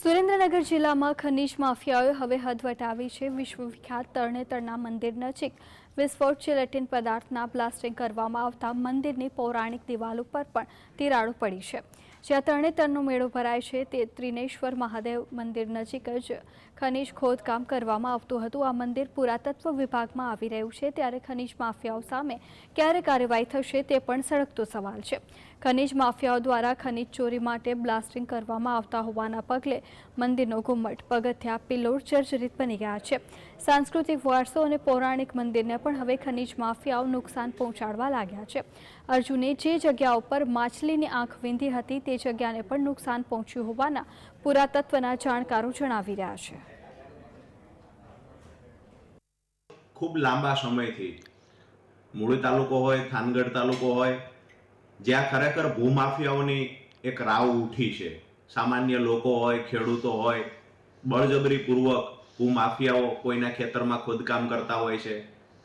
સુરેન્દ્રનગર જિલ્લામાં ખનીજ માફિયાઓએ હવે હદ વટાવી છે. વિશ્વવિખ્યાત તરણેતરના મંદિર નજીક વિસ્ફોટ જેલેટિન પદાર્થના બ્લાસ્ટિંગ કરવામાં આવતા મંદિરની પૌરાણિક દિવાલ ઉપર પણ તિરાડો પડી છે. જ્યાં તરણેતરનો મેળો ભરાય છે, તે ત્રિનેશ્વર મહાદેવ મંદિર નજીક જ ખનીજ ખોદકામ કરવામાં આવતું હતું. આ મંદિર પુરાતત્વ વિભાગમાં આવી રહ્યું છે. ત્યારે ખનીજ માફિયાઓ સામે ક્યારે કાર્યવાહી થશે તે પણ સળગતો સવાલ છે. ખનીજ માફિયાઓ દ્વારા ખનીજ ચોરી માટે બ્લાસ્ટિંગ કરવામાં આવતા હોવાના પગલે મંદિરનો ઘુમ્મટ પગથિયા પિલોર જર્જરિત બની ગયા છે. સાંસ્કૃતિક વારસો અને પૌરાણિક મંદિરને પણ હવે ખનીજ માફિયાઓ નુકસાન પહોંચાડવા લાગ્યા છે. અર્જુને જે જગ્યા ઉપર માછલીની આંખ વીંધી હતી તે જગ્યાને પણ નુકસાન પહોંચ્યું હોવાના પુરાતત્વના જાણકારો જણાવી રહ્યા છે. ખૂબ લાંબા સમયથી મૂળી તાલુકો હોય, થાનગઢ તાલુકો હોય, જ્યાં ખરેખર ભૂમાફિયાઓની એક રાવ ઉઠી છે. સામાન્ય લોકો હોય, ખેડૂતો હોય, બળજબરીપૂર્વક ભૂમાફિયાઓ કોઈના ખેતરમાં ખોદકામ કરતા હોય છે.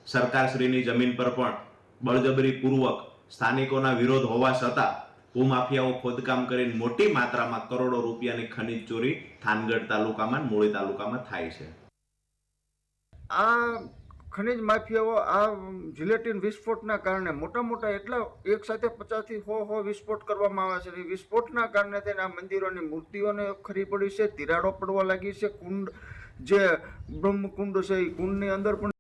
સરકારશ્રીની જમીન પર પણ બળજબરીપૂર્વક સ્થાનિકોના વિરોધ હોવા છતાં ભૂમાફિયાઓ ખોદકામ કરીને મોટી માત્રામાં કરોડો રૂપિયાની ખનીજ ચોરી થાનગઢ તાલુકામાં મૂળી તાલુકામાં થાય છે. આ ખનિજ માફિયાઓ આ જિલેટિન વિસ્ફોટના કારણે મોટા મોટા એટલા એક સાથે પચાસથી સો સો વિસ્ફોટ કરવામાં આવે છે વિસ્ફોટના કારણે તેને આ મંદિરોની મૂર્તિઓને ખરી પડી છે, તિરાડો પડવા લાગી છે, કુંડ જે બ્રહ્મકુંડ છે એ કુંડની અંદર પણ